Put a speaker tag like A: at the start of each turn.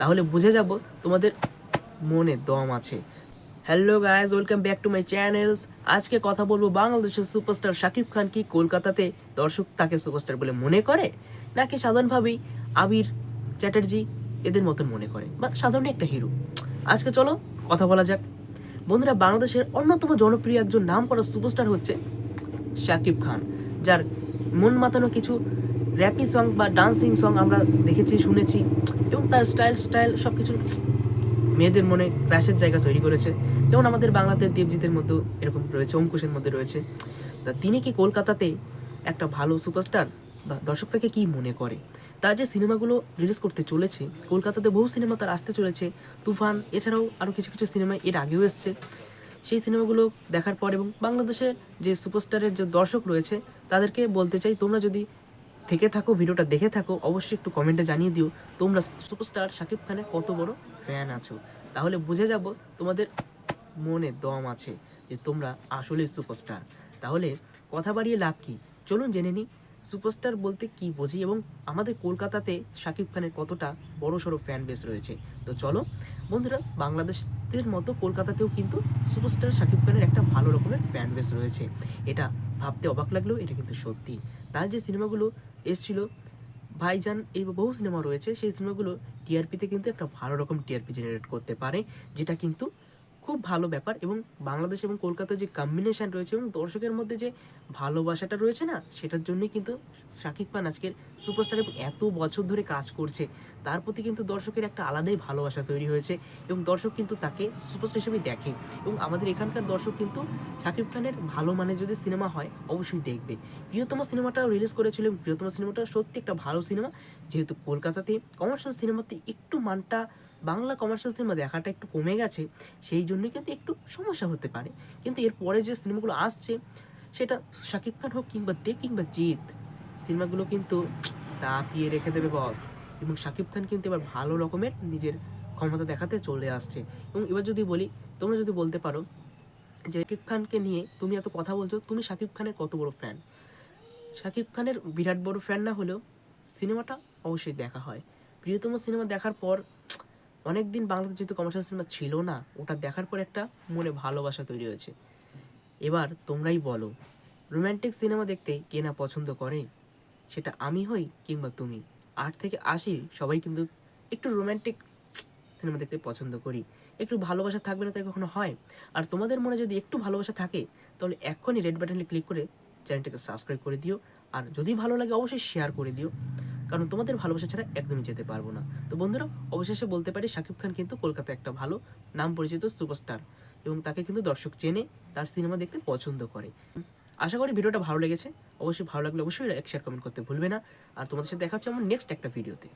A: তাহলে বুঝে যাব তোমাদের মনে দম আছে। Hello guys welcome back to my channels আজকে কথা বলব বাংলাদেশের সুপারস্টার শাকিব খান কি কলকাতাতে দর্শক তাকে সুপারস্টার বলে মনে করে? নাকি সাধারণভাবেই আবির চ্যাটার্জি এদের মতন মনে করে? বা সাধারণ একটা হিরো আজকে চলো কথা বলা যাক। বন্ধুরা, বাংলাদেশের অন্যতম জনপ্রিয় একজন নাম করা সুপারস্টার হচ্ছে শাকিব খান, যার মন মাতানো কিছু র্যাপি সং বা ডান্সিং সং আমরা দেখেছি, শুনেছি। এবং তার স্টাইল স্টাইল সব কিছু মেয়েদের মনে ক্র্যাশের জায়গা তৈরি করেছে। যেমন আমাদের বাংলাতে দেবজিতের মধ্যেও এরকম রয়েছে অঙ্কুশের মধ্যে রয়েছে। তা তিনি কি কলকাতাতে একটা ভালো সুপারস্টার বা দর্শক তাকে কী মনে করে? তার যে সিনেমাগুলো রিলিজ করতে চলেছে, কলকাতাতে বহু সিনেমা তার আসতে চলেছে। তুফান, এছাড়াও আরও কিছু কিছু সিনেমা এর আগেও এসছে। সেই সিনেমাগুলো দেখার পর এবং বাংলাদেশের যে সুপারস্টারের যে দর্শক রয়েছে, তাদেরকে বলতে চাই, তোমরা যদি থেকে থাকো, ভিডিওটা দেখে থাকো, অবশ্যই একটু কমেন্টে জানিয়ে দিও, তোমরা সুপারস্টার শাকিব খানের কত বড় ফ্যান আছো? তাহলে বুঝে যাব তোমাদের মনে দম আছে যে তোমরা আসলে সুপারস্টার তাহলে কথা বাড়িয়ে লাভ কি? চলুন জেনে নিই সুপারস্টার বলতে কি বুঝি এবং আমাদের কলকাতাতে শাকিব খানের কতটা বড় সড়ো ফ্যান বেস রয়েছে। তো চলো, বন্ধুরা বাংলাদেশের মতো কলকাতাতেও কিন্তু সুপারস্টার শাকিব খানের একটা ভালো রকমের ফ্যান বেস রয়েছে। এটা ভাবতে অবাক লাগল, এটা কিন্তু সত্যি। তার যে সিনেমাগুলো এসছিল, ভাইজান এই বহু সিনেমা রয়েছে, সেই সিনেমাগুলো টিআরপিতে কিন্তু একটা ভালো রকম টিআরপি জেনারেট করতে পারে, যেটা কিন্তু খুব ভালো ব্যাপার এবং বাংলাদেশ এবং কলকাতার যে কম্বিনেশন রয়েছে এবং দর্শকের মধ্যে যে ভালোবাসাটা রয়েছে না, সেটার জন্যই কিন্তু শাকিব খান আজকের সুপারস্টার এবং এত বছর ধরে কাজ করছে। তার প্রতি কিন্তু দর্শকের একটা আলাদাই ভালোবাসা তৈরি হয়েছে এবং দর্শক কিন্তু তাকে সুপারস্টার হিসেবে দেখে। এবং আমাদের এখানকার দর্শক কিন্তু শাকিব খানের ভালো মানের যদি সিনেমা হয়, অবশ্যই দেখবে। প্রিয়তম সিনেমাটা রিলিজ করেছিল এবং প্রিয়তম সিনেমাটা সত্যি একটা ভালো সিনেমা যেহেতু কলকাতাতে কমার্শিয়াল সিনেমাতে একটু মানটা বাংলা কমার্শিয়াল সিনেমা দেখাটা একটু কমে গেছে, সেই জন্যই কিন্তু একটু সমস্যা হতে পারে। কিন্তু এরপরে যে সিনেমাগুলো আসছে, সেটা শাকিব খান হোক কিংবা দেব কিংবা জিৎ সিনেমাগুলো কিন্তু তাপিয়ে রেখে দেবে বস এবং শাকিব খান কিন্তু এবার ভালো রকমের নিজের ক্ষমতা দেখাতে চলে আসছে। এবং এবার যদি বলি, তোমরা যদি বলতে পারো যে শাকিব খানকে নিয়ে তুমি এত কথা বলছো, তুমি শাকিব খানের কত বড় ফ্যান শাকিব খানের বিরাট বড় ফ্যান না হলেও সিনেমাটা অবশ্যই দেখা হয়। প্রিয়তম সিনেমা দেখার পর অনেক দিন বাংলাদেশ যেহেতু কমার্শিয়াল সিনেমা ছিল না, ওটা দেখার পর একটা মনে ভালোবাসা তৈরি হয়েছে। এবার তোমরাই বলো রোম্যান্টিক সিনেমা দেখতে কে না পছন্দ করে? সেটা আমি হই কিংবা তুমি? আট থেকে আশি সবাই কিন্তু একটু রোম্যান্টিক সিনেমা দেখতে পছন্দ করি। একটু ভালোবাসা থাকবে না তাই কখনো হয়? আর তোমাদের মনে যদি একটু ভালোবাসা থাকে, তাহলে এক্ষুনি রেড বাটনে ক্লিক করে চ্যানেলটাকে সাবস্ক্রাইব করে দিও। আর যদি ভালো লাগে অবশ্যই শেয়ার করে দিও। কারণ তোমাদের ভালোবাসা ছাড়া একদমই যেতে পারব না। তো বন্ধুরা, অবশেষে বলতে পারি, শাকিব খান কিন্তু কলকাতায় একটা ভালো নাম পরিচিত সুপারস্টার এবং তাকে কিন্তু দর্শক চেনে, তার সিনেমা দেখতে পছন্দ করে। আশা করি ভিডিওটা ভালো লেগেছে। অবশ্যই ভালো লাগলে অবশ্যই এক শেয়ার কমেন্ট করতে ভুলবে না। আর তোমাদের সাথে দেখা হচ্ছে আমার নেক্সট একটা ভিডিওতে